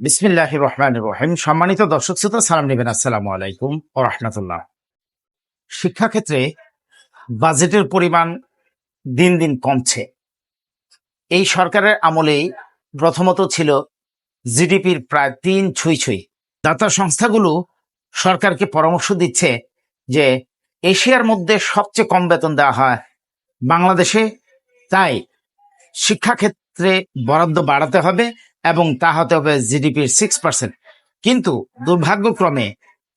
বিসমিল্লাহ রহমান রহিম। সম্মানিত দর্শক শ্রোতা, সালাম নেবেন। আসসালামু আলাইকুম ও রহমতুল্লাহ। শিক্ষাক্ষেত্রে বাজেটের পরিমাণ দিন দিন কমছে। এই সরকারের আমলেই প্রথমত ছিল জিডিপির প্রায় তিন ছুঁই ছুঁই। দাতা সংস্থাগুলো সরকারকে পরামর্শ দিচ্ছে যে এশিয়ার মধ্যে সবচেয়ে কম বেতন দেওয়া হয় বাংলাদেশে। তাই শিক্ষাক্ষেত্রে বরাদ্দ বাড়াতে হবে। এবং তা হতে হবে জিডিপির সিক্স পার্সেন্ট কিন্তু দুর্ভাগ্যক্রমে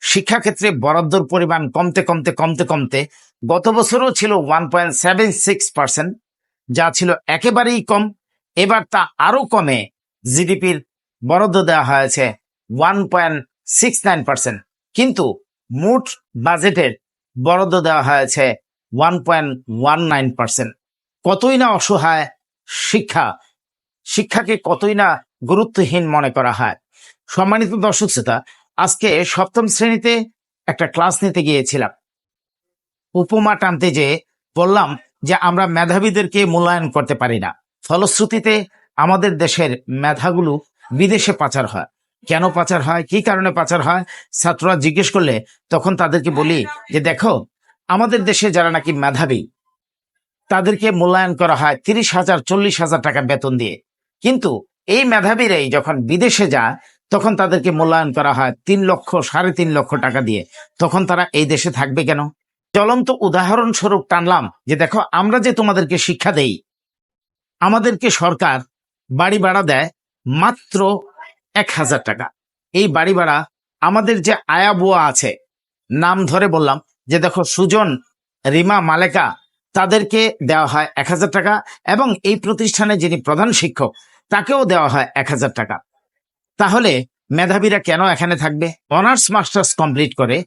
শিক্ষাক্ষেত্রে বরাদ্দর পরিমাণ কমতে কমতে কমতে কমতে গত বছরও ছিল one point seven six percent যা ছিল একেবারেই কম। এবার তা আরও কমে জিডিপির বরাদ্দ দেওয়া হয়েছে one point six nine percent কিন্তু মোট বাজেটের বরাদ্দ দেওয়া হয়েছে one point one nine percent কতই না অসহায় শিক্ষা, শিক্ষাকে কতই না গুরুত্বহীন মনে করা হয়। সম্মানিত দর্শক শ্রোতা, আজকে সপ্তম শ্রেণীতে একটা ক্লাস নিতে গিয়েছিলাম। উপমা টানতে যে বললাম যে আমরা মেধাবীদেরকে মূল্যায়ন করতে পারি না। ফলশ্রুতিতে আমাদের দেশের মেধাগুলো বিদেশে পাচার হয়। কেন পাচার হয়? কি কারণে পাচার হয়? ছাত্ররা জিজ্ঞেস করলে তখন তাদেরকে বলি যে দেখো, আমাদের দেশে যারা নাকি মেধাবী, তাদেরকে মূল্যায়ন করা হয় তিরিশ হাজার, চল্লিশ হাজার টাকা বেতন দিয়ে। কিন্তু এই মেধাবীরাই যখন বিদেশে যায়, তখন তাদেরকে মূল্যায়ন করা হয় তিন লক্ষ, সাড়ে তিন লক্ষ টাকা দিয়ে। তখন তারা এই দেশে থাকবে কেন? চলন্ত উদাহরণস্বরূপ টানলাম যে দেখো, আমরা যে তোমাদেরকে শিক্ষা দেই, আমাদেরকে সরকার বাড়ি ভাড়া দেয় মাত্র এক হাজার টাকা। এই বাড়ি ভাড়া আমাদের যে আয়া বুয়া আছে, নাম ধরে বললাম যে দেখো, সুজন, রিমা, মালেকা, তাদেরকে দেওয়া হয় এক হাজার টাকা এবং এই প্রতিষ্ঠানে যিনি প্রধান শিক্ষক তাকেও দেওয়া হয় এক হাজার টাকা। তাহলে মেধাবীরা কেন এখানে থাকবে? অনার্স মাস্টার্স কমপ্লিট করে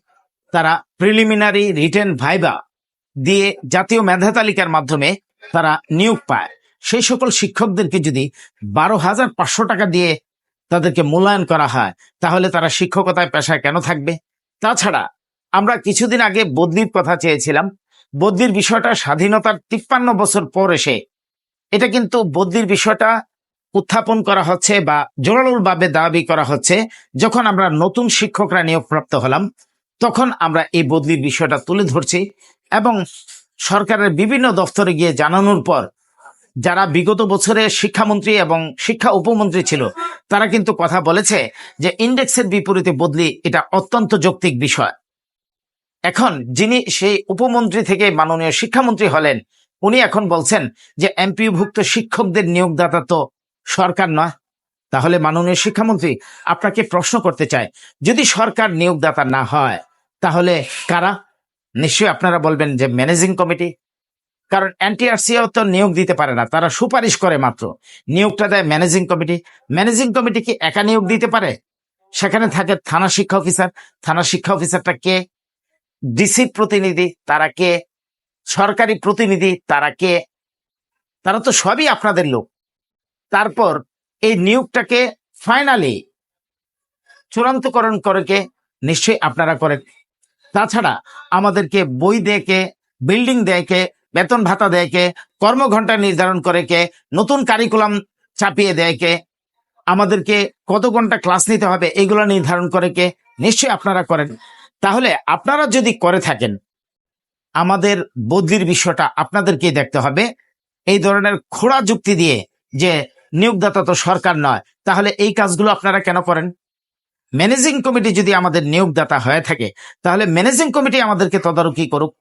তারা প্রিলিমিনারি রিটেন ভাইবা দিয়ে জাতীয় মেধা তালিকার মাধ্যমে তারা নিয়োগ পায়। সেই সকল শিক্ষকদেরকে যদি বারো হাজার পাঁচশো টাকা দিয়ে তাদেরকে মূল্যায়ন করা হয়, তাহলে তারা শিক্ষকতায় পেশায় কেন থাকবে? তাছাড়া আমরা কিছুদিন আগে বদলির কথা চেয়েছিলাম। বদলির বিষয়টা স্বাধীনতার তিপ্পান্ন বছর পর এসে, এটা কিন্তু বদলির বিষয়টা উত্থাপন করা হচ্ছে বা জোরালোর ভাবে দাবি করা হচ্ছে, যখন আমরা নতুন শিক্ষকরা নিয়োগপ্রাপ্ত হলাম, তখন আমরা এই বদলির বিষয়টা তুলে ধরছি এবং সরকারের বিভিন্ন দফতরে গিয়ে জানানোর পর, যারা বিগত বছরে শিক্ষামন্ত্রী এবং শিক্ষা উপমন্ত্রী ছিল, তারা কিন্তু কথা বলেছে যে ইন্ডেক্সের বিপরীতে বদলি এটা অত্যন্ত যৌক্তিক বিষয়। এখন যিনি সেই উপমন্ত্রী থেকে মাননীয় শিক্ষামন্ত্রী হলেন, উনি এখন বলছেন যে এমপিভুক্ত শিক্ষকদের নিয়োগদাতা তো সরকার নয় তাহলে মাননীয় শিক্ষামন্ত্রী আপনাকে প্রশ্ন করতে চায়, যদি সরকার নিয়োগদাতা না হয়, তাহলে কারা? নিশ্চয়ই আপনারা বলবেন যে ম্যানেজিং কমিটি, কারণ এনটিআরসিও তো নিয়োগ দিতে পারে না, তারা সুপারিশ করে মাত্র। নিয়োগটা দেয় ম্যানেজিং কমিটি ম্যানেজিং কমিটি কি একা নিয়োগ দিতে পারে? সেখানে থাকে থানা শিক্ষা অফিসার, থানা শিক্ষা অফিসারটা কে? ডিসি প্রতিনিধি তারা কে? সরকারি প্রতিনিধি তারা কে? তারা তো সবই আপনাদের লোক। তারপর এই নিয়োগটাকে ফাইনালি চূড়ান্তকরণ করে কে? নিশ্চয়ই আপনারা করেন। তাছাড়া আমাদেরকে বই কে বিল্ডিং দেয় কে, বেতন ভাতা দেয় কে, কর্মঘণ্টা নির্ধারণ করে কে, নতুন কারিকুলাম চাপিয়ে দেয় কে, আমাদেরকে কত ঘণ্টা ক্লাস নিতে হবে এগুলো নির্ধারণ করে কে? নিশ্চয়ই আপনারা করেন। তাহলে আপনারা যদি করে থাকেন, আমাদের বদলির বিষয়টা আপনাদেরকেই দেখতে হবে। এই ধরনের খোড়া যুক্তি দিয়ে যে নিয়োগদাতা তো সরকার নয়। তাহলে এই কাজগুলো আপনারা কেন করেন? ম্যানেজিং কমিটি যদি আমাদের নিয়োগদাতা হয়ে থাকে, তাহলে ম্যানেজিং কমিটি আমাদেরকে তদারকি করুক।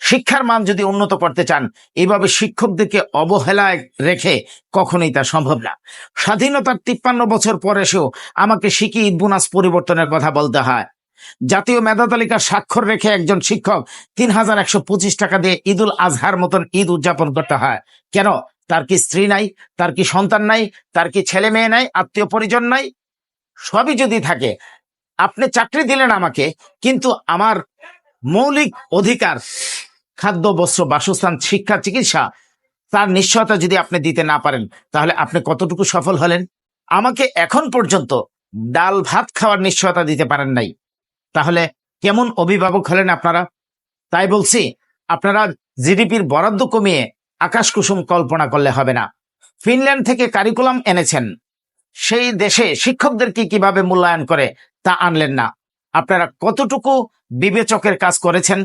শিক্ষার মান যদি উন্নত করতে চান এইভাবে শিক্ষকদেরকে অবহেলায় রেখে কখনোই তা সম্ভব না। স্বাধীনতার তিপ্পান্ন বছর পর এসেও আমাকে শিখি ঈদ বোনাস পরিবর্তনের কথা বলতে হয়। জাতীয় মেধা তালিকার স্বাক্ষর রেখে একজন শিক্ষক তিন হাজার একশো পঁচিশ টাকা দিয়ে ঈদুল আজহার মতন ঈদ উদযাপন করতে হয়। কেন? তার কি স্ত্রী নাই, তার কি সন্তান নাই, তার কি ছেলে মেয়ে নাই, আত্মীয় পরিজন নাই? সবই যদি থাকে, আপনি চাকরি দিলেন আমাকে, কিন্তু আমার মৌলিক অধিকার, খাদ্য, বস্ত্র, বাসস্থান, শিক্ষা, চিকিৎসা, তার নিশ্চয়তা যদি আপনি দিতে না পারেন, তাহলে আপনি কতটুকু সফল হলেন? আমাকে এখন পর্যন্ত ডাল ভাত খাওয়ার নিশ্চয়তা দিতে পারেন নাই। তাহলে কেমন অভিভাবক হলেন আপনারা? তাই বলছি, আপনারা জিডিপির বরাদ্দ কমিয়ে আকাশ কুসুম কল্পনা করলে হবে না। ফিনল্যান্ড থেকে কারিকুলাম এনেছেন। সেই দেশে শিক্ষকদেরকে কীভাবে মূল্যায়ন করে তা আনলেন না। আপনারা কতটুকু বিবেচকের কাজ করেছেন?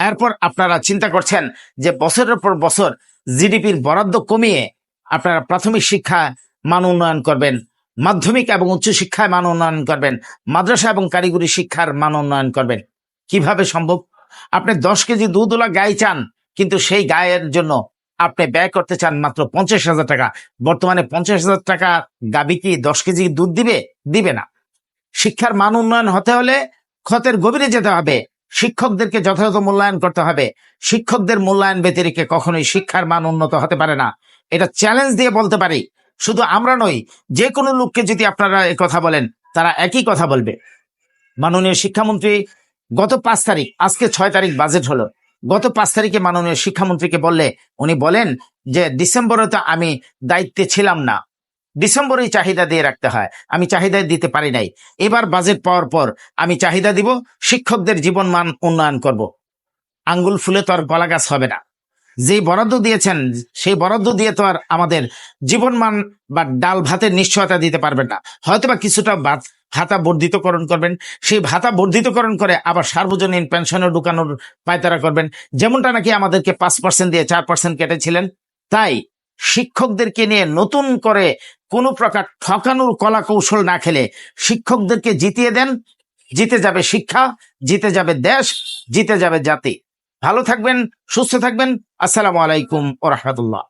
এরপর আপনারা চিন্তা করছেন যে বছরের পর বছর জিডিপির বরাদ্দ কমিয়ে আপনারা প্রাথমিক শিক্ষা মান উন্নয়ন করবেন, মাধ্যমিক এবং উচ্চশিক্ষায় মান উন্নয়ন করবেন, মাদ্রাসা এবং কারিগরি শিক্ষার মান উন্নয়ন করবেন। কীভাবে সম্ভব? আপনি দশ কেজি দুধওয়ালা গাই চান কিন্তু সেই গায়ের জন্য আপনি ব্যয় করতে চান মাত্র পঞ্চাশ হাজার টাকা। বর্তমানে পঞ্চাশ হাজার টাকা গাবি কি দশ কেজি দুধ দিবে? দিবে না। শিক্ষার মান উন্নয়ন হতে হলে ক্ষতের গভীরে যেতে হবে। শিক্ষকদেরকে যথাযথ মূল্যায়ন করতে হবে। শিক্ষকদের মূল্যায়ন ব্যতিরিকে কখনোই শিক্ষার মান উন্নত হতে পারে না। এটা চ্যালেঞ্জ দিয়ে বলতে পারি। শুধু আমরা নই, যে কোনো লোককে যদি আপনারা কথা বলেন, তারা একই কথা বলবে। মাননীয় শিক্ষামন্ত্রী, গত পাঁচ তারিখ, আজকে ছয় তারিখ বাজেট হলো। গত পাঁচ তারিখে মাননীয় শিক্ষামন্ত্রীকে বললে, উনি বলেন যে ডিসেম্বরে তো আমি দায়িত্বে ছিলাম না। ডিসেম্বরেই চাহিদা দিয়ে রাখতে হয়। আমি চাহিদা দিতে পারি নাই। এবার বাজেট পাওয়ার পর আমি চাহিদা দিব, শিক্ষকদের জীবন মান উন্নয়ন করব। আঙ্গুল ফুলে তো আর গলা গাছ হবে না। যেই বরাদ্দ দিয়েছেন, সেই বরাদ্দ দিয়ে তো আর আমাদের জীবনমান বা ডাল ভাতের নিশ্চয়তা দিতে পারবেন না। হয়তোবা কিছুটা ভাতা বর্ধিতকরণ করবেন। সেই ভাতা বর্ধিতকরণ করে আবার সার্বজনীন পেনশনে ঢুকানোর পায়তারা করবেন। যেমনটা নাকি আমাদেরকে পাঁচ পার্সেন্ট দিয়ে চার পার্সেন্ট কেটেছিলেন, তাই শিক্ষকদেরকে নিয়ে নতুন করে কোনো প্রকার ঠকানোর কলা কৌশল না খেলে শিক্ষকদেরকে জিতিয়ে দেন। জিতে যাবে শিক্ষা, জিতে যাবে দেশ, জিতে যাবে জাতি। ভালো থাকবেন, সুস্থ থাকবেন। আসসালামু আলাইকুম ও রহমতুল্লাহ।